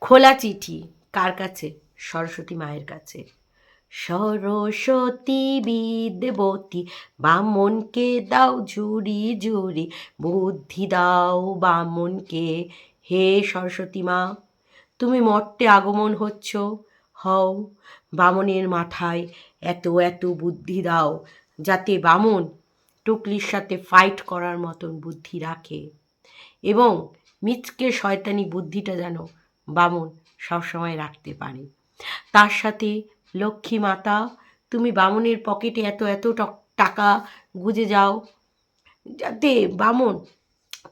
খোলা চিঠি কার কাছে? সরস্বতী মায়ের কাছে। সরস্বতী বিদ্যবতী, বামনকে দাও ঝুড়ি ঝুড়ি, বুদ্ধি দাও বামনকে। হে সরস্বতী মা, তুমি মর্তে আগমন হচ্ছ, হও। বামনের মাথায় এত এত বুদ্ধি দাও, যাতে বামন টুকলির সাথে ফাইট করার মতন বুদ্ধি রাখে। এবং মিচকে শয়তানি বুদ্ধিটা যেন বামন সবসময় রাখতে পারে। তার সাথে লক্ষ্মী মাতা, তুমি বামনের পকেটে এত এত টক- গুজে যাও যাতে বামন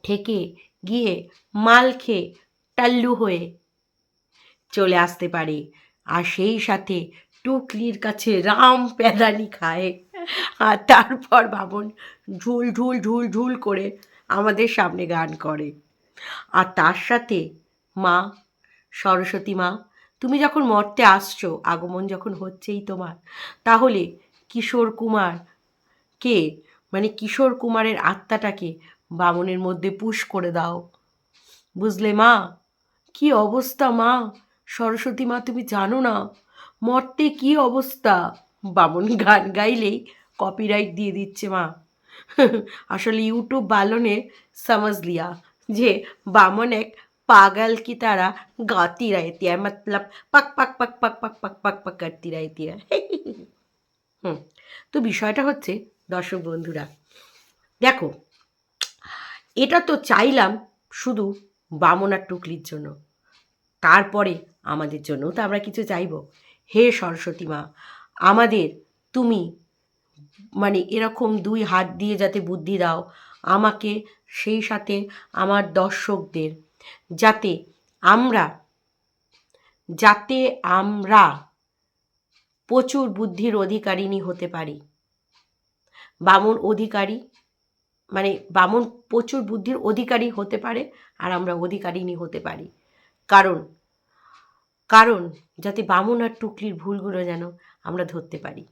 থেকে গিয়ে মাল খেয়ে টাল্লু হয়ে চলে আসতে পারে। আর সেই সাথে টুকলির কাছে রাম প্যাদানি খায়। আর তারপর বামন ঝুল ঝুল ঝুল ঝুল করে আমাদের সামনে গান করে। আর তার সাথে মা সরস্বতী মা, তুমি যখন মর্তে আসছো, আগমন যখন হচ্ছেই তোমার, তাহলে কিশোর কুমার কে? মানে কিশোর কুমারের আত্মাটাকে বামনের মধ্যে পুশ করে দাও। বুঝলে মা? কি অবস্থা মা? সরস্বতী মা, তুমি জানো না, মর্তে কি অবস্থা? বামন গান গাইলেই কপিরাইট দিয়ে দিচ্ছে মা। আসলে ইউটিউব বালনে সামাজ লিয়া, যে বামন এক पागल की तरह गाती रहती है मतलब पक पक पक पक पक पक पक पक करती रहती है হুম তো বিষয়টা হচ্ছে দর্শক বন্ধুরা দেখো এটা তো চাইলাম শুধু বামন আর টুকলির জন্য তারপরে আমাদের জন্যও তো আমরা কিছু চাইব হে সরস্বতী মা আমাদের তুমি মানে এরকম দুই হাত দিয়ে যাতে বুদ্ধি দাও আমাকে সেই সাথে আমার দর্শকদের যাতে আমরা যাতে আমরা প্রচুর বুদ্ধির অধিকারিণী হতে পারি। বামন অধিকারী মানে বামন প্রচুর বুদ্ধির অধিকারী হতে পারে আর আমরা অধিকারিণী হতে পারি। কারণ কারণ যাতে বামন আর টুকলির ভুলগুলো যেন আমরা ধরতে পারি।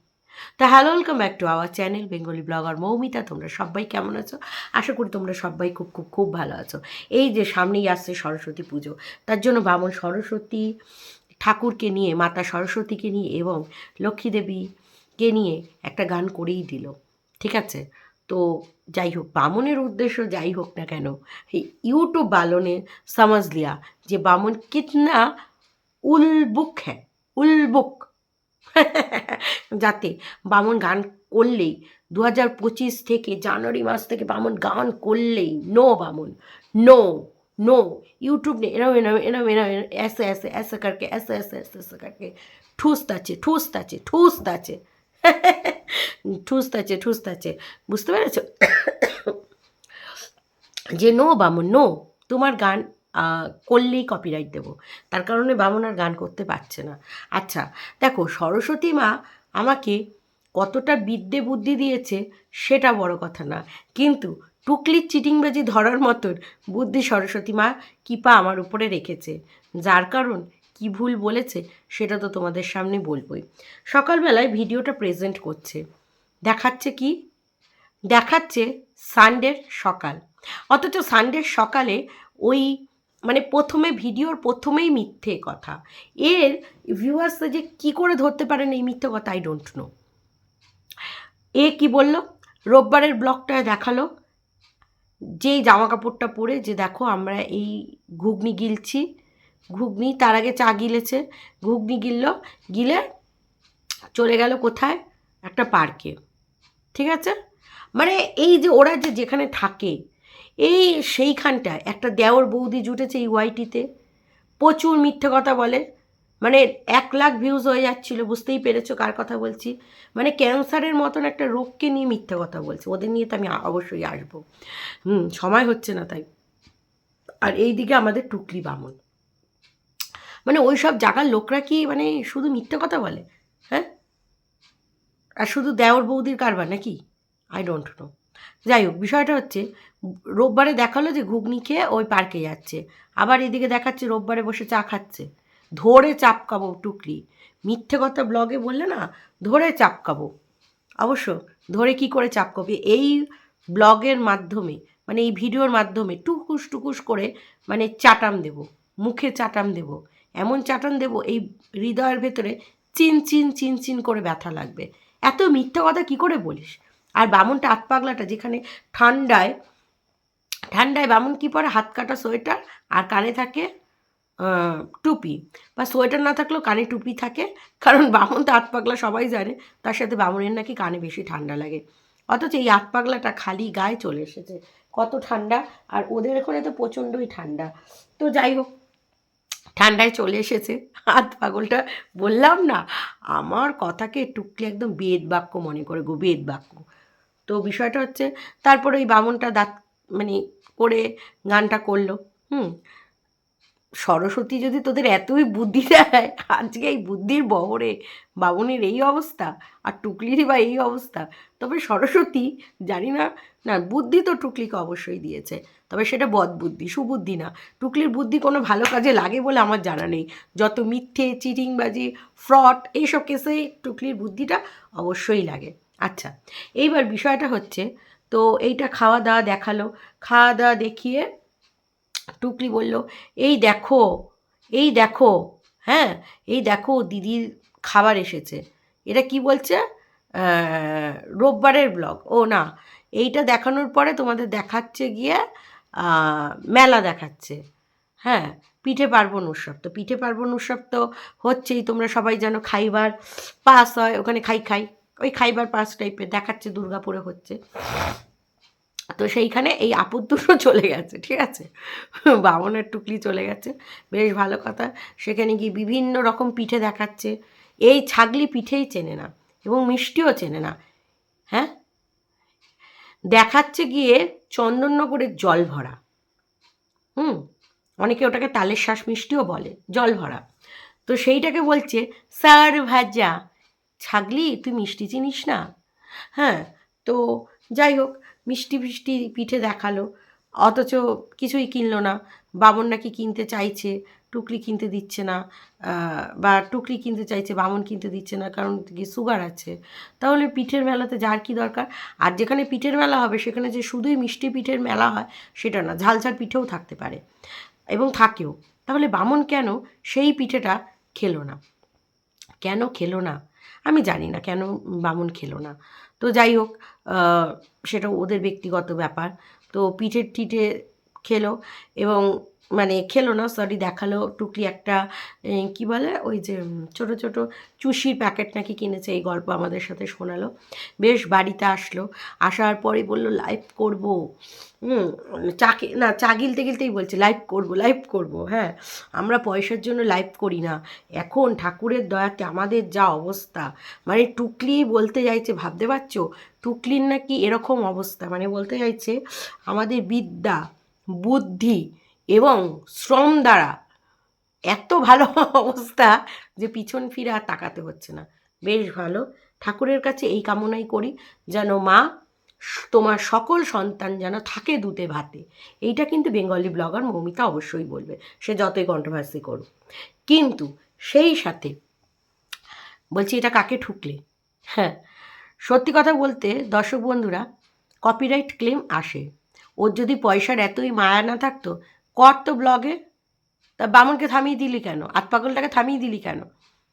তা hello, welcome back to our channel Bengali blogger Moumita. তোমরা সবাই কেমন আছো? আশা করি তোমরা সবাই খুব খুব খুব ভালো আছো। এই যে সামনেই আসছে সরস্বতী পুজো, তার জন্য বামন সরস্বতী ঠাকুরকে নিয়ে, মাতা সরস্বতীকে নিয়ে এবং লক্ষ্মী দেবীকে নিয়ে একটা গান করেই দিল, ঠিক আছে? তো যাই হোক, বামনের উদ্দেশ্য যাই হোক না কেন ইউটিউব বালনে সমাজ লিয়া যে বামন কিতনা উলবুক হ্যাঁ উলবুক যাতে বামন গান করলেই দু হাজার পঁচিশ থেকে জানুয়ারি মাস থেকে বামন গান করলেই নো বামন नो नो यूट्यूब ने एरम एरम एरम एरम ऐसे ऐसे ऐसे करके ऐसे ऐसे ऐसे ऐसे करके ঠুসতাছে ঠুসতাছে ঠুসতাছে ঠুসতাছে ঠুসতাছে বুঝতে পেরেছো যে নো বামন নো তোমার গান আহ, করলেই কপিরাইট দেবো। তার কারণে বামন আর গান করতে পারছে না। আচ্ছা দেখো, সরস্বতী মা আমাকে কতটা বিদ্যে বুদ্ধি দিয়েছে সেটা বড় কথা না। কিন্তু টুকলির চিটিংবাজি ধরার মতন বুদ্ধি সরস্বতী মা কৃপা আমার উপরে রেখেছে। যার কারণ কি ভুল বলেছে সেটা তো তোমাদের সামনে বলবোই। সকালবেলায় ভিডিওটা প্রেজেন্ট করছে। দেখাচ্ছে কি? দেখাচ্ছে সানডের সকাল। অথচ সানডের সকালে ওই মানে প্রথমে ভিডিওর প্রথমেই মিথ্যে কথা। এর ভিউয়ার্সরা যে কি করে ধরতে পারেন এই মিথ্যে কথা আই ডোন্ট নো এ কি বলল? রোববারের ব্লগটায় দেখাল। যেই জামা কাপড়টা পরে যে দেখো আমরা এই ঘুগনি গিলছি। ঘুগনি তার আগে চা গিলেছে। ঘুগনি গিলল, গিলে চলে গেল কোথায়? একটা পার্কে। ঠিক আছে? মানে এই যে ওরা যে যেখানে থাকে এই সেইখানটায় একটা দেওর বৌদি জুটেছে এই ওয়াইটিতে প্রচুর মিথ্যে কথা বলে। মানে এক লাখ ভিউজ হয়ে যাচ্ছিল, বুঝতেই পেরেছ কার কথা বলছি? মানে ক্যান্সারের মতন একটা রোগকে নিয়ে মিথ্যে কথা বলছে। ওদের নিয়ে তো আমি অবশ্যই আসব। হুম, সময় হচ্ছে না তাই। আর এই দিকে আমাদের টুকলি বামন। মানে ওই সব জায়গার লোকরা কি মানে শুধু মিথ্যে কথা বলে? হ্যাঁ? আর শুধু দেওর বৌদির কারবার নাকি? আই ডোন্ট নো যাই হোক, বিষয়টা হচ্ছে, রোববারে দেখাল যে ঘুগনি খেয়ে ওই পার্কে যাচ্ছে। আবার এদিকে দেখাচ্ছে রোববারে বসে চা খাচ্ছে। ধরে চাপকাবো টুকলি মিথ্যে কথা ব্লগে বললে না, ধরে চাপকাবো অবশ্য ধরে কি করে চাপকাবে এই ব্লগের মাধ্যমে মানে এই ভিডিওর মাধ্যমে টুকুস টুকুস করে মানে চাটাম দেব, মুখে চাটাম দেব। এমন চাটান দেব, এই হৃদয়ের ভেতরে চিন চিন চিন চিন করে ব্যথা লাগবে। এত মিথ্যা কথা কি করে বলিস? আর বামনটা হাত পাগলাটা যেখানে ঠান্ডায় ঠান্ডায় বামুন কী পরে? হাত কাটা সোয়েটার আর কানে থাকে টুপি। বা সোয়েটার না থাকলেও কানে টুপি থাকে, কারণ বামন তো পাগলা সবাই জানে, তার সাথে বামনের নাকি কানে বেশি ঠান্ডা লাগে। অথচ এই পাগলাটা খালি গায়ে চলে এসেছে, কত ঠান্ডা, আর ওদের এখানে তো প্রচণ্ডই ঠান্ডা। তো যাই হোক, ঠান্ডায় চলে এসেছে, হাত পাগলটা বললাম না, আমার কথাকে টুকলি একদম বেদ বাক্য মনে করে গো, বেদ বাক্য। তো বিষয়টা হচ্ছে তারপরে ওই বামনটা দাঁত মানে করে গানটা করল, হুম। সরস্বতী যদি তোদের এতই বুদ্ধি দেয়, আজকে এই বুদ্ধির বহরে বামনের এই অবস্থা আর টুকলিরই বা এই অবস্থা, তবে সরস্বতী জানি না না, বুদ্ধি তো টুকলিকে অবশ্যই দিয়েছে, তবে সেটা বদ বুদ্ধি, সুবুদ্ধি না। টুকলির বুদ্ধি কোনো ভালো কাজে লাগে বলে আমার জানা নেই। যত মিথ্যে, চিটিংবাজি, ফ্রড, এইসব কেসে টুকলির বুদ্ধিটা অবশ্যই লাগে। আচ্ছা এইবার বিষয়টা হচ্ছে, তো এইটা খাওয়া দাওয়া দেখাল, খাওয়া দাওয়া দেখিয়ে টুকলি বলল, এই দেখো এই দেখো হ্যাঁ এই দেখো দিদির খাবার এসেছে। এটা কি বলছে? রোববারের ব্লগ। ও না, এইটা দেখানোর পরে তোমাদের দেখাচ্ছে গিয়ে মেলা দেখাচ্ছে। হ্যাঁ পিঠে পার্বণ উৎসব। তো পিঠে পার্বণ উৎসব তো হচ্ছেই, তোমরা সবাই যেন খাইবার পাস হয়, ওখানে খাই খাই। ওই খাইবার পাস টাইপের দেখাচ্ছে দুর্গাপুরে হচ্ছে। তো সেইখানে এই আপদ দুটো চলে গেছে, ঠিক আছে? বামনের টুকলি চলে গেছে, বেশ ভালো কথা। সেখানে গিয়ে বিভিন্ন রকম পিঠে দেখাচ্ছে। এই ছাগলি পিঠেই চেনে না, এবং মিষ্টিও চেনে না হ্যাঁ? দেখাচ্ছে গিয়ে চন্দননগরের জল ভরা, হুম? অনেকে ওটাকে তালের শ্বাস মিষ্টিও বলে, জল ভরা। তো সেইটাকে বলছে সার ভাজা ছাগলি, তুই মিষ্টি চিনিস না? হ্যাঁ তো যাই হোক, মিষ্টি ফিষ্টি পিঠে দেখাল। অথচ কিছুই কিনলো না। বামন নাকি কিনতে চাইছে, টুকরি কিনতে দিচ্ছে না। বা টুকরি কিনতে চাইছে, বামন কিনতে দিচ্ছে না, কারণ সুগার আছে। তাহলে পিঠের মেলাতে যার কি দরকার? আর যেখানে পিঠের মেলা হবে, সেখানে যে শুধুই মিষ্টি পিঠের মেলা হয়, সেটা না, ঝালঝাল পিঠেও থাকতে পারে। এবং থাকেও। তাহলে বামন কেন সেই পিঠেটা খেলো না? কেন খেলো না? আমি জানি না কেন বামুন খেলো না। তো যাই হোক সেটা ওদের ব্যক্তিগত ব্যাপার। তো পিঠে টিঠে খেলো এবং মানে খেলো না সরি দেখাল টুকলি একটা কি বলে, ওই যে ছোট ছোট চুষির প্যাকেট নাকি কিনেছে, এই গল্প আমাদের সাথে শোনালো। বেশ বাড়িতে আসলো, আসার পরে বলল লাইভ করব। চাকে না, চা গিলতে গিলতেই বলছে লাইভ করব লাইভ করব। হ্যাঁ আমরা পয়সার জন্য লাইভ করি না। এখন ঠাকুরের দয়াতে আমাদের যা অবস্থা মানে টুকলি বলতে চাইছে ভাবতে পারছ? টুকলির নাকি এরকম অবস্থা মানে বলতে চাইছে আমাদের বিদ্যা, বুদ্ধি এবং শ্রম দ্বারা এত ভালো অবস্থা যে পিছন ফিরে আর তাকাতে হচ্ছে না। বেশ ভালো। ঠাকুরের কাছে এই কামনাই করি যেন মা তোমার সকল সন্তান যেন থাকে দুতে ভাতে। এইটা কিন্তু বেঙ্গলি ব্লগার মৌমিতা অবশ্যই বলবে। সে যতই কন্ট্রোভার্সি করুক। কিন্তু সেই সাথে বলছি এটা কাকে ঠুকলে? হ্যাঁ সত্যি কথা বলতে দর্শক বন্ধুরা কপিরাইট ক্লেম আসে। ওর যদি পয়সার এতই মায়া না থাকতো কর তো ব্লগে। তা বামনকে থামিয়ে দিলি কেন? আতপাগলটাকে থামিয়ে দিলি কেন?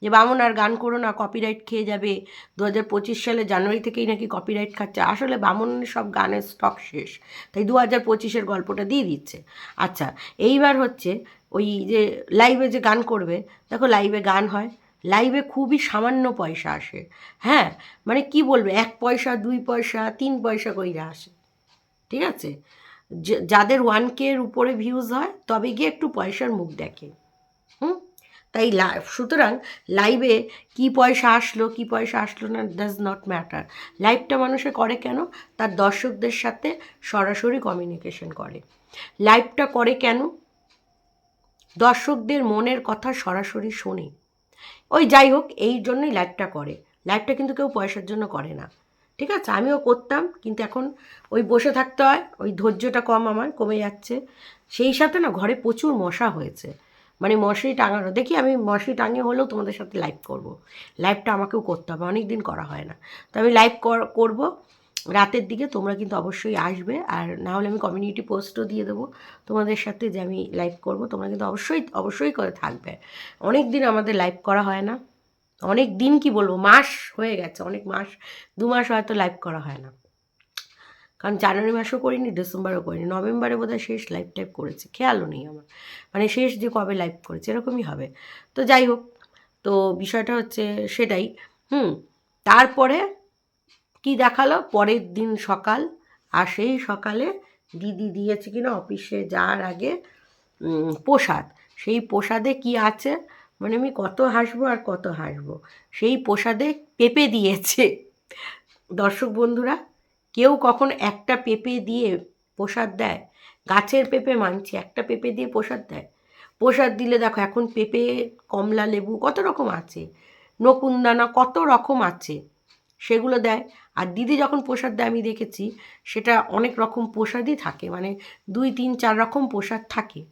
যে বামন আর গান করো না কপিরাইট খেয়ে যাবে। দু হাজার পঁচিশ সালে জানুয়ারি থেকেই নাকি কপিরাইট খাচ্ছে। আসলে বামনের সব গানের স্টক শেষ। তাই দু হাজার পঁচিশের গল্পটা দিয়ে দিচ্ছে। আচ্ছা এইবার হচ্ছে ওই যে লাইভে যে গান করবে, দেখো লাইভে গান হয়। লাইভে খুবই সামান্য পয়সা আসে। হ্যাঁ মানে কি বলবে? এক পয়সা, দুই পয়সা, তিন পয়সা কইরা আসে। ঠিক আছে? যাদের ওয়ানের উপরে ভিউজ হয়, তবে গিয়ে একটু পয়সার মুখ দেখে। হুম? তাই লা- সুতরাং লাইভে কি পয়সা আসলো, কি পয়সা আসলো না ডাজ নট ম্যাটার লাইভটা মানুষে করে কেন? তার দর্শকদের সাথে সরাসরি কমিউনিকেশন করে। লাইভটা করে কেন? দর্শকদের মনের কথা সরাসরি শোনে। ওই যাই হোক, এই জন্যই লাইভটা করে। লাইভটা কিন্তু কেউ পয়সার জন্য করে না। ঠিক আছে? আমিও করতাম, কিন্তু এখন ওই বসে থাকতে হয়, ওই ধৈর্যটা কম আমার, কমে যাচ্ছে। সেই সাথে না ঘরে প্রচুর মশা হয়েছে। মানে মশারি টাঙানো, দেখি আমি মশারি টাঙিয়ে হলেও তোমাদের সাথে লাইভ করব। লাইভটা আমাকেও করতে হবে অনেক দিন করা হয় না। তো আমি লাইভ করব। রাতের দিকে তোমরা কিন্তু অবশ্যই আসবে, আর না হলে আমি কমিউনিটি পোস্টও দিয়ে দেবো তোমাদের সাথে যে আমি লাইভ করব। তোমরা কিন্তু অবশ্যই অবশ্যই করে থাকবে। অনেক দিন আমাদের লাইভ করা হয় না। অনেক দিন কি বলব, মাস হয়ে গেছে, অনেক মাস, দু মাস হয়তো লাইভ করা হয় না। কারণ জানুয়ারি মাসও করিনি, ডিসেম্বরও করিনি, নভেম্বরে বোধহয় শেষ লাইভ টাইপ করেছে, খেয়ালও নেই আমার। মানে শেষ যে কবে লাইভ করেছে, এরকমই হবে। তো যাই হোক, তো বিষয়টা হচ্ছে সেটাই, হুম, তারপরে কি দেখাল? পরের দিন সকাল, আর সেই সকালে দিদি দিয়েছে কিনা, অফিসে যাওয়ার আগে প্রসাদ। সেই প্রসাদে কি আছে? মানে আমি কত হাসবো আর কত হাসবো। সেই প্রসাদে পেঁপে দিয়েছে। দর্শক বন্ধুরা, কেউ কখন একটা পেঁপে দিয়ে প্রসাদ দেয়? গাছের পেঁপে মানছি, একটা পেঁপে দিয়ে প্রসাদ দেয়? প্রসাদ দিলে দেখো, এখন পেঁপে, কমলা, লেবু কত রকম আছে? নকুন্দানা কত রকম আছে? সেগুলো দেয়। আর দিদি যখন প্রসাদ দেয়, আমি দেখেছি সেটা অনেক রকম প্রসাদই থাকে। মানে দুই, তিন, চার রকম প্রসাদ থাকে।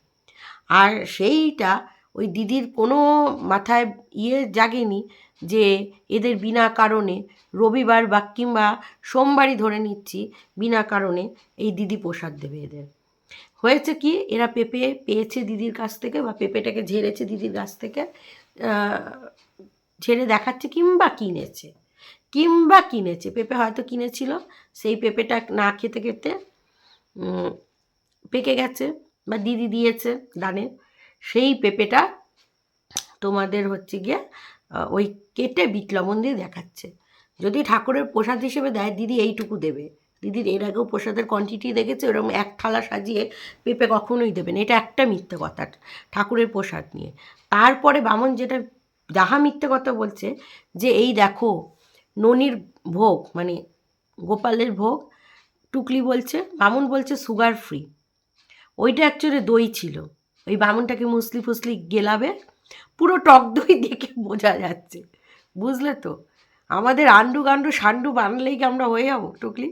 আর সেইটা ওই দিদির কোনো মাথায় ইয়ে জাগেনি যে এদের বিনা কারণে রবিবার বা কিংবা সোমবারই ধরে নিচ্ছি বিনা কারণে এই দিদি প্রসাদ দেবে এদের। হয়েছে কি, এরা পেঁপে পেয়েছে দিদির কাছ থেকে বা পেঁপেটাকে ঝেড়েছে দিদির কাছ থেকে ঝেড়ে দেখাচ্ছে কিংবা কিনেছে কিংবা কিনেছে। পেঁপে হয়তো কিনেছিল, সেই পেঁপেটা না খেতে খেতে পেকে গেছে বা দিদি দিয়েছে দানে। সেই পেঁপেটা তোমাদের হচ্ছে গিয়ে ওই কেটে বিট লবণ দিয়ে দেখাচ্ছে। যদি ঠাকুরের প্রসাদ হিসেবে দেয়, দিদি এইটুকু দেবে। দিদির এর আগেও প্রসাদের কোয়ান্টিটি দেখেছে, ওরকম এক থালা সাজিয়ে পেঁপে কখনোই দেবেন এটা একটা মিথ্যে কথা, ঠাকুরের প্রসাদ নিয়ে। তারপরে বামন যেটা, যাহা মিথ্যে কথা বলছে, যে এই দেখো, ননির ভোগ মানে গোপালের ভোগ, টুকলি বলছে, বামুন বলছে সুগার ফ্রি ওইটা অ্যাকচুয়ালি দই ছিল। ওই বামুনটাকে মুসলি ফুসলি গেলাবে, পুরো টক দই দেখে বোঝা যাচ্ছে। বুঝলে তো? আমাদের আন্ডু গান্ডু সান্ডু বানলেই কি আমরা হয়ে যাব, টুকলি?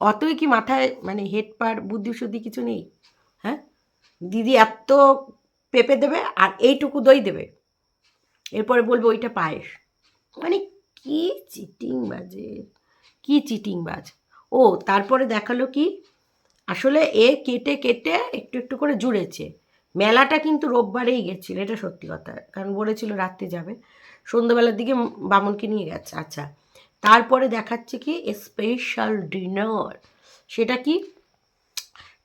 অতই কি মাথায় মানে হেড পার বুদ্ধি শুদ্ধি কিছু নেই? হ্যাঁ? দিদি এত পেঁপে দেবে আর এইটুকু দই দেবে। এরপরে বলবে ওইটা পায়েস। মানে কি চিটিং বাজে কি চিটিং বাজ ও, তারপরে দেখাল কি, আসলে এ কেটে কেটে একটু একটু করে জুড়েছে। মেলাটা কিন্তু রোববারেই গেছিল, এটা সত্যি কথা। কারণ বলেছিল রাত্রে যাবে। সন্ধ্যাবেলার দিকে বামনকে নিয়ে গেছে আচ্ছা। তারপরে দেখাচ্ছে কি স্পেশাল ডিনার সেটা কি?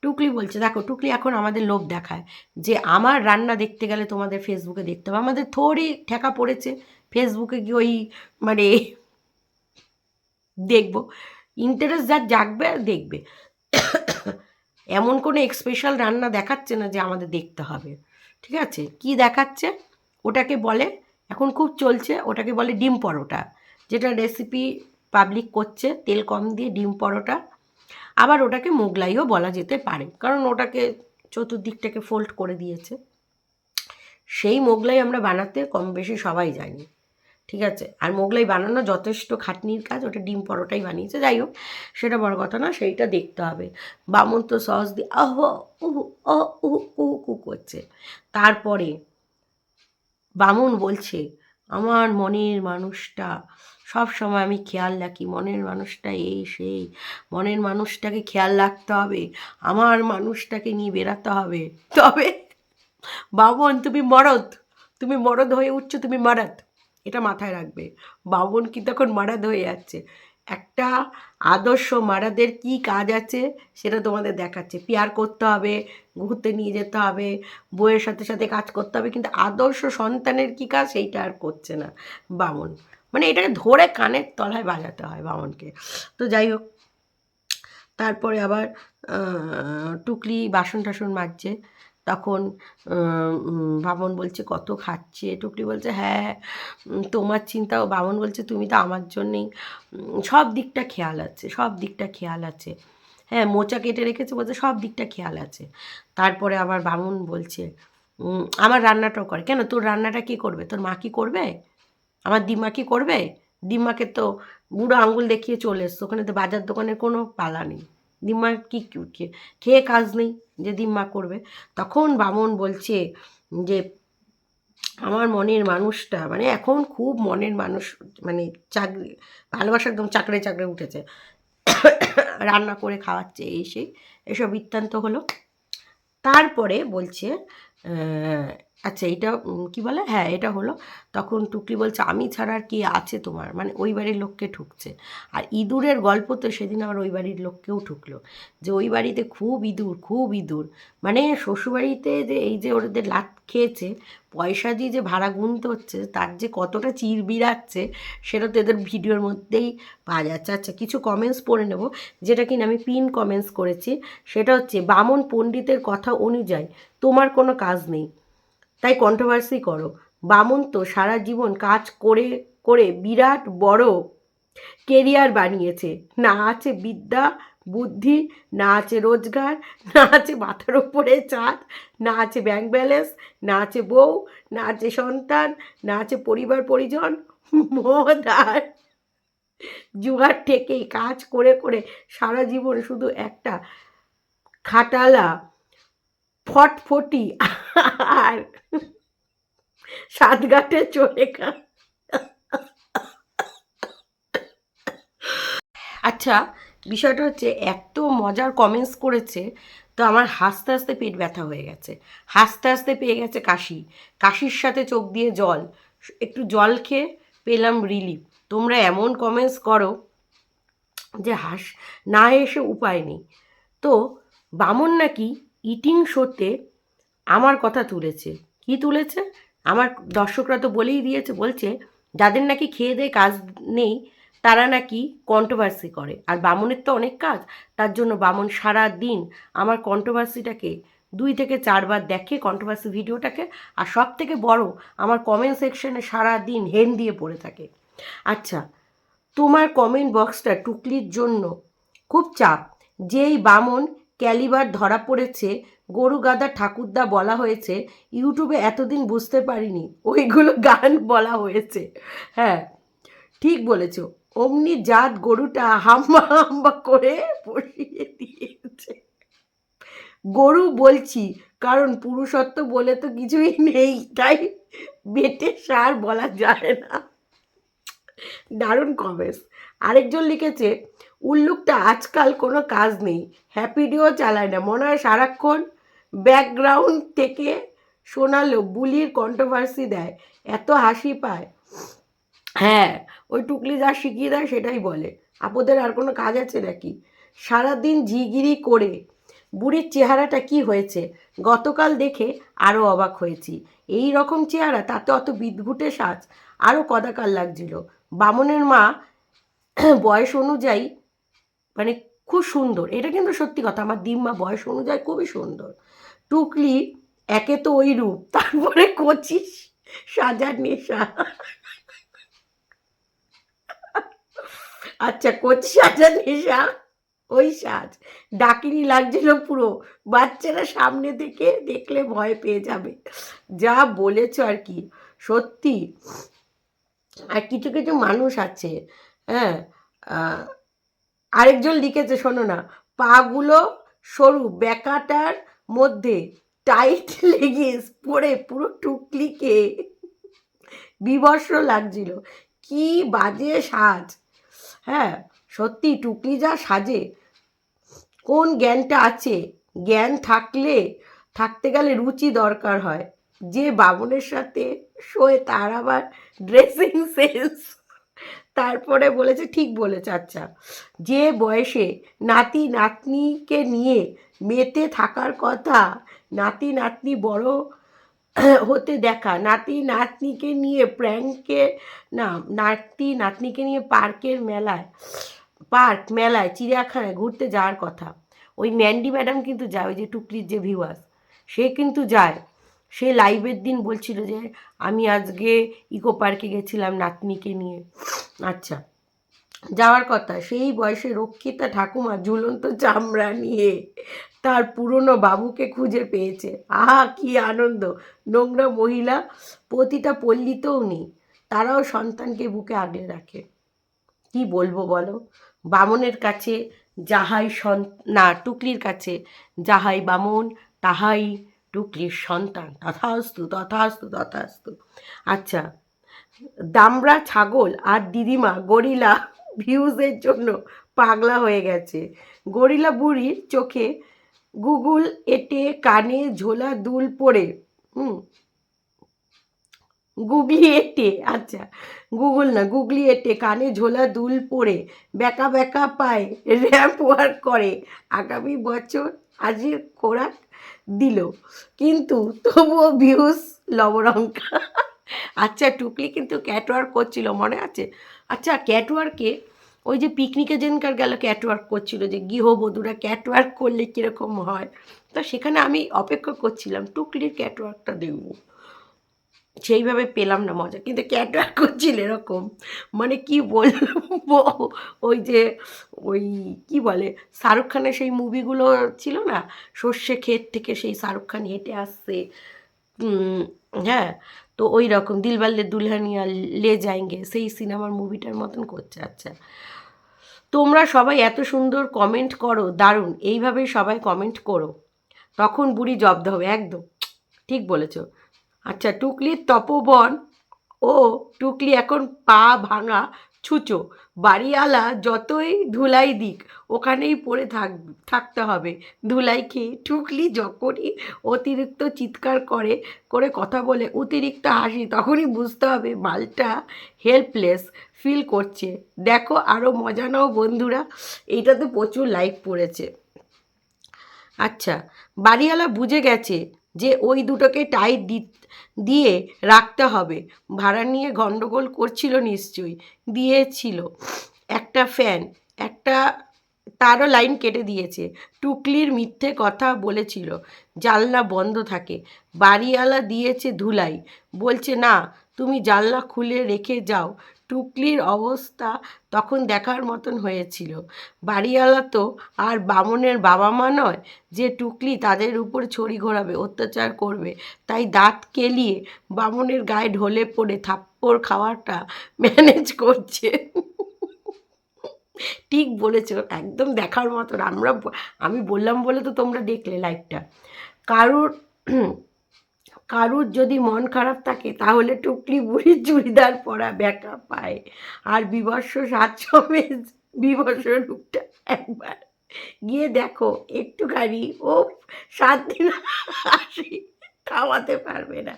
টুকলি বলছে, দেখো, টুকলি এখন আমাদের লোভ দেখায় যে আমার রান্না দেখতে গেলে তোমাদের ফেসবুকে দেখতে হবে। আমাদের থোড়ি ঠেকা পড়েছে ফেসবুকে গিয়ে ওই মানে দেখব। ইন্টারেস্ট যার জাগবে, আর দেখবে। এমন কোনো স্পেশাল রান্না দেখাচ্ছে না যে আমাদের দেখতে হবে। ঠিক আছে? কি দেখাচ্ছে? ওটাকে বলে, এখন খুব চলছে, ওটাকে বলে ডিম পরোটা, যেটা রেসিপি পাবলিক করছে, তেল কম দিয়ে ডিম পরোটা। আবার ওটাকে মোগলাইও বলা যেতে পারে, কারণ ওটাকে চতুর্দিকটাকে ফোল্ড করে দিয়েছে। সেই মোগলাই আমরা বানাতে কম বেশি সবাই জানি। ঠিক আছে? আর মোগলাই বানানো যথেষ্ট খাটনির কাজ, ওটা ডিম পরোটাই বানিয়েছে, যাই হোক, সেটা বড় কথা না, সেইটা দেখতে হবে। বামন তো সস দিয়ে, আহ, উহু অ কু কু করছে। তারপরে বামুন বলছে, আমার মনের মানুষটা, সব সময় আমি খেয়াল রাখি, মনের মানুষটা এই সেই মনের মানুষটাকে খেয়াল রাখতে হবে, আমার মানুষটাকে নিয়ে বেরাতে হবে। তবে বামন, তুমি মরদ তুমি মরদ হয়ে উঠছো, তুমি মারাত এটা মাথায় রাখবে। বামন কি তখন মারাদ হয়ে যাচ্ছে। একটা আদর্শ মারাদের কি কাজ আছে সেটা তোমাদের দেখাচ্ছে। পিয়ার করতে হবে, ঘুরতে নিয়ে যেতে হবে বইয়ের সাথে সাথে কাজ করতে হবে, কিন্তু আদর্শ সন্তানের কি কাজ সেইটা আর করছে না বামন। মানে এটাকে ধরে কানের তলায় বাজাতে হয় বামনকে। তো যাই হোক, তারপরে আবার টুকলি বাসন টাসন মাজছে। তখন বামন বলছে কত খাচ্ছে? টুকলি বলছে হ্যাঁ উম, তোমার চিন্তাও বামন বলছে তুমি তো আমার জন্যেই সব দিকটা খেয়াল আছে সব দিকটা খেয়াল আছে। হ্যাঁ মোচা কেটে রেখেছে বলছে সব দিকটা খেয়াল আছে। তারপরে আবার বামুন বলছে আমার রান্নাটাও করে। কেন? তোর রান্নাটা কি করবে? তোর মা কি করবে? আমার দিমা কি করবে? দিম্মাকে তো বুড়ো আঙ্গুল দেখিয়ে চলে এসছে ওখানে তো বাজার দোকানের কোনো পালা নেই। দিম্মার কি খেয়ে কাজ নেই যে দিম্মা করবে। তখন বামন বলছে যে, আমার মনের মানুষটা মানে এখন খুব মনের মানুষ মানে চাকরি, ভালোবাসা একদম চাকরে চাকরে উঠেছে। রান্না করে খাওয়াচ্ছে এই সেই এসব বৃত্তান্ত হলো। তারপরে বলছে আচ্ছা এটা কি বলে? হ্যাঁ এটা হলো। তখন টুকলি বলছে, আমি ছাড়া আর কি আছে তোমার? মানে ওই বাড়ির লোককে ঠুকছে। আর ইঁদুরের গল্প তো সেদিন আমার ওই বাড়ির লোককেও ঠুকলো। যে ওই বাড়িতে খুব ইঁদুর খুব ইঁদুর। মানে শ্বশুরবাড়িতে যে এই যে ওদের লাত খেয়েছে, পয়সা দিয়ে যে ভাড়া গুনতে হচ্ছে, তার যে কতটা চির বিড়াচ্ছে, সেটা তো এদের ভিডিওর মধ্যেই পাওয়া যাচ্ছে। আচ্ছা কিছু কমেন্টস পড়ে নেব, যেটা কিনা আমি পিন কমেন্টস করেছি। সেটা হচ্ছে, বামন পণ্ডিতের কথা অনুযায়ী, তোমার কোনো কাজ নেই। তাই কন্ট্রোভার্সি করো। বামন তো সারা জীবন কাজ করে করে বিরাট বড় কেরিয়ার বানিয়েছে। না আছে বিদ্যা, বুদ্ধি, না আছে রোজগার, না আছে মাথার উপরে চাঁদ, না আছে ব্যাংক ব্যালেন্স না আছে বউ, না আছে সন্তান, না আছে পরিবার, পরিজন। মদ আর জুয়ার থেকে কাজ করে করে সারা জীবন শুধু একটা খাটালা ফটফটি আর সাতঘাটে চলে গা আচ্ছা বিষয়টা হচ্ছে এত মজার কমেন্টস করেছে, তো আমার হাসতে হাসতে পেট ব্যথা হয়ে গেছে। হাসতে হাসতে পেয়ে গেছে কাশি। কাশির সাথে চোখ দিয়ে জল। একটু জল খেয়ে পেলাম রিলিফ তোমরা এমন কমেন্টস করো যে হাস, না এসে উপায় নেই। তো বামন নাকি ইটিং শোতে আমার কথা তুলেছে। কি তুলেছে? আমার দর্শকরা তো বলেই দিয়েছে, বলছে, যাদের নাকি খেয়ে দেয়ে কাজ নেই, তারা নাকি কন্ট্রোভার্সি করে। আর বামনের তো অনেক কাজ, তার জন্য বামন সারা দিন আমার কন্ট্রোভার্সিটাকে দুই থেকে চারবার দেখে কন্ট্রোভার্সি ভিডিওটাকে, আর সব থেকে বড়, আমার কমেন্ট সেকশনে সারা দিন হেন দিয়ে পড়ে থাকে। আচ্ছা তোমার কমেন্ট বক্সটা টুকলির জন্য খুব চাপ। যেই বামন ক্যালিবার ধরা পড়েছে, গরু গাদা ঠাকুরদা বলা হয়েছে, ইউটিউবে এতদিন বুঝতে পারিনি, ওইগুলো গান বলা হয়েছে। হ্যাঁ ঠিক বলেছ। অমনি জাত গরুটা হাম্বা হাম্বা করে বসিয়ে দিয়েছে। গরু বলছি, কারণ পুরুষত্ব বলে তো কিছুই নেই, তাই বেটে সার বলা যায় না। দারুণ কমেন্টস আরেকজন লিখেছে উল্লুকটা আজকাল কোনো কাজ নেই। হ্যাপিডিও চালায় না। মনে হয় সারাক্ষণ ব্যাকগ্রাউন্ড থেকে শোনালো, বুলির কন্ট্রোভার্সি দেয়, এত হাসি পায়। হ্যাঁ ওই টুকলি যা শিখিয়ে দেয় সেটাই বলে। আপদের আর কোনো কাজ আছে নাকি? সারাদিন ঝিগিরি করে বুড়ির চেহারাটা কি হয়েছে? গতকাল দেখে আরও অবাক হয়েছি। এই রকম চেহারা, তাতে অত বিদঘুটে সাজ আরও কদাকাল লাগছিল। বামনের মা বয়স অনুযায়ী মানে খুব সুন্দর। এটা কিন্তু সত্যি কথা। আমার দিম্মা বয়স অনুযায়ী খুবই সুন্দর। টুকলি একে তো ওই রূপ, তারপরে কচিস সাজার নেশা। আচ্ছা কচি সাজার নেশা, ওই সাজ। ডাকিনি লাগছিল পুরো। বাচ্চারা সামনে থেকে দেখলে ভয় পেয়ে যাবে। যা বলেছ আর কি। সত্যি। আর কিছু কিছু মানুষ আছে হ্যাঁ আরেকজন লিখেছে, শোনো না, পাগুলো সরু, বেকাটার মধ্যে টাইট লেগিস পরে পুরো টুকলিকে। বিবর্ষ লাগছিল। কি বাজে সাজ। হ্যাঁ সত্যি টুকলি যা সাজে। কোন জ্ঞানটা আছে? জ্ঞান থাকলে, থাকতে গেলে রুচি দরকার হয়। যে বামনের সাথে শোয়ে তার আবার ড্রেসিং সেন্স তারপরে বলেছে, ঠিক বলেছে আচ্ছা। যে বয়সে নাতি নাতনিকে নিয়ে মেতে থাকার কথা নাতি নাতনি বড় হতে দেখা, নাতি নাতনিকে নিয়ে প্র্যাঙ্কে, না, নাতি নাতনিকে নিয়ে পার্কের মেলায়, পার্ক মেলায়, চিড়িয়াখানায় ঘুরতে যাওয়ার কথা। ওই ম্যান্ডি ম্যাডাম কিন্তু যায়, ওই যে টুকলির যে ভিউয়ার্স, সে কিন্তু যায়। সে লাইভের দিন বলছিল যে, আমি আজকে ইকো পার্কে গেছিলাম নাতনিকে নিয়ে। আচ্ছা যাওয়ার কথা, সেই বয়সে রক্ষিতা ঠাকুমা ঝুলন্ত চামড়া নিয়ে তার পুরনো বাবুকে খুঁজে পেয়েছে। আহা, কি আনন্দ! নোংরা মহিলা, প্রতিটা পল্লীতেও নেই, তারাও সন্তানকে বুকে আগলে রাখে। কি বলব বলো? বামনের কাছে যাহাই সন না, টুকলির কাছে যাহাই বামন, তাহাই টুকলির সন্তান, তথাস্তু তথাস্তু তথাস্তু। আচ্ছা দামড়া ছাগল আর দিদিমা গরিলা ভিউজের জন্য পাগলা হয়ে গেছে। গরিলা বুড়ির চোখে গুগল, এটে, কানে ঝোলা দুল পড়ে। হুম, গুগলি এটে আচ্ছা গুগল না, গুগলি এটে, কানে ঝোলা দুল পড়ে ব্যাকা বেকা পায় র্যাম্প ওয়ার্ক করে। আগামী বছর আজের খোরাক দিল। কিন্তু তবুও ভিউস লবরঙ্কা আচ্ছা টুকলি কিন্তু ক্যাটওয়ার্ক করছিল, মনে আছে? আচ্ছা ক্যাটওয়ার্কে ওই যে পিকনিকে যেনকার গেল ক্যাটওয়ার্ক করছিল যে গৃহবধূরা ক্যাটওয়ার্ক করলে কীরকম হয়? তো সেখানে আমি অপেক্ষা করছিলাম, টুকলির ক্যাটওয়ার্কটা দেখব। সেইভাবে পেলাম না মজা, কিন্তু ক্যাটওয়ার্ক করছিল এরকম। মানে কি বলব, ওই যে, ওই কি বলে, শাহরুখ খানের সেই মুভিগুলো ছিল না? সর্ষে ক্ষেত থেকে সেই শাহরুখ খান হেঁটে আসছে। হ্যাঁ তো ওই রকম দিলবাল্লে দুলহানিয়া লে যায়েঙ্গে সেই সিনেমার মুভিটার মতন করছে। আচ্ছা তোমরা সবাই এত সুন্দর কমেন্ট করো, দারুণ এইভাবেই সবাই কমেন্ট করো, তখন বুড়ি জব্দ হবে, একদম। ঠিক বলেছ। আচ্ছা টুকলির তপবন ও টুকলি এখন পা ভাঙা ছুচো। বাড়িওয়ালা যতই ধুলাই দিক, ওখানেই পড়ে থাক, থাকতে হবে। ধুলাই খেয়ে টুকলি যখনই অতিরিক্ত চিৎকার করে করে কথা বলে, অতিরিক্ত হাসি, তখনই বুঝতে হবে মালটা হেল্পলেস ফিল করছে। দেখো আরও মজা নাও বন্ধুরা, এইটাতে প্রচুর লাইক পড়েছে। আচ্ছা বাড়িওয়ালা বুঝে গেছে যে ওই দুটোকে টাইট দিয়ে রাখতে হবে। ভাড়া নিয়ে গন্ডগোল করছিল নিশ্চয়ই, দিয়েছিল। একটা ফ্যান একটা, তারও লাইন কেটে দিয়েছে। টুকলির মিথ্যে কথা বলেছিল। জানলা বন্ধ থাকে। বাড়িওয়ালা দিয়েছে ধুলাই। বলছে, না, তুমি জানলা খুলে রেখে যাও। টুকলির অবস্থা তখন দেখার মতন হয়েছিল। বাড়িওয়ালা তো আর বামনের বাবা মা নয় যে টুকলি তাদের উপর ছড়ি ঘোরাবে, অত্যাচার করবে। তাই দাঁত কেলিয়ে বামনের গায়ে ঢলে পড়ে থাপ্পড় খাওয়াটা ম্যানেজ করছে। ঠিক বলেছ, একদম দেখার মতন। আমরা আমি বললাম বলে তো তোমরা দেখলে লাইভটা। কারুর কারুর যদি মন খারাপ থাকে, তাহলে টুকলি বুড়ির চুড়িদার পরা ব্যাকা পায়। আর বিবর্ষ সাত সমেত বিবর্ষ রূপটা একবার। গিয়ে দেখো একটু একটুখানি ও সাত দিন হাসি থামাতে পারবে না।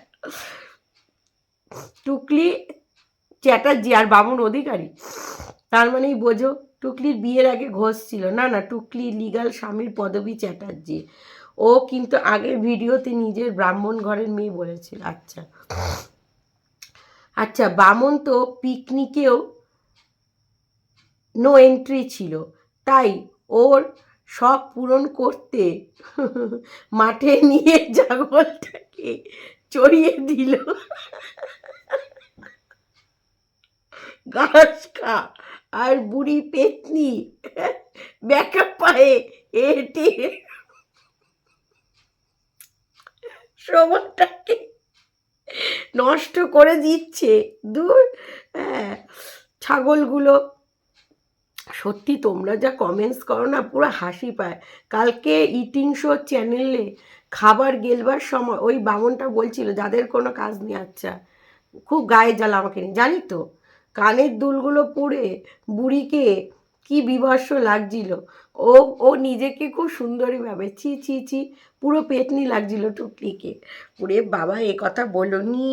টুকলি চ্যাটার্জি আর বামন অধিকারী, তার মানেই বোঝো, টুকলির বিয়ের আগে ঘোষ ছিল। না না, টুকলি লিগাল স্বামীর পদবী চ্যাটার্জি। ও কিন্তু আগের ভিডিওতে নিজের ব্রাহ্মণ ঘরের মেয়ে বলেছিল। আচ্ছা। আচ্ছা বামন তো পিকনিকেও নো এন্ট্রি ছিল। তাই ওর শখ পূরণ করতে মাঠে নিয়ে জাগলটাকে চড়িয়ে দিল। ঘাস খা আর বুড়ি পেতনি ব্যাকা পায়ে এটে সময়টাকে নষ্ট করে দিচ্ছে। দূর হ্যাঁ ছাগলগুলো, সত্যি তোমরা যা কমেন্টস করো না, পুরো হাসি পায়। কালকে ইটিং শো চ্যানেলে খাবার গেলবার সময় ওই বামনটা বলছিল, যাদের কোনো কাজ নেই আচ্ছা। খুব গায়ে জ্বালা আমাকে জানি তো কানের দুলগুলো পরে বুড়িকে কি বিভর্ষ লাগছিল। ও ও নিজেকে খুব সুন্দরী ভাবে, ছি ছি ছি, পুরো পেটনি লাগছিল টুকলিকে। পুরে বাবা, এ কথা বলনি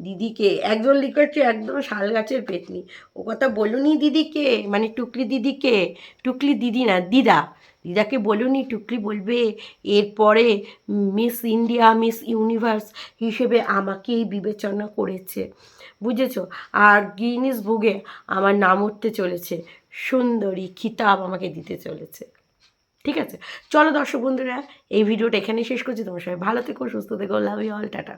দিদিকে। একজন লিখেছে একদম শাল গাছের পেটনি। ও কথা বলনি দিদিকে মানে টুকলি দিদিকে। টুকলি দিদি না, দিদা। দিদাকে বলুনি টুকলি বলবে, এরপরে মিস ইন্ডিয়া, মিস ইউনিভার্স হিসেবে আমাকেই বিবেচনা করেছে। বুঝেছ? আর গিনিস বুকে আমার নাম উঠতে চলেছে। সুন্দরী খিতাব আমাকে দিতে চলেছে। ঠিক আছে? চলো দর্শক বন্ধুরা, এই ভিডিওটা এখানে শেষ করছি। তোমার সবাই ভালো থেকো, সুস্থ থেকো লাভ ইউ অল টাটা।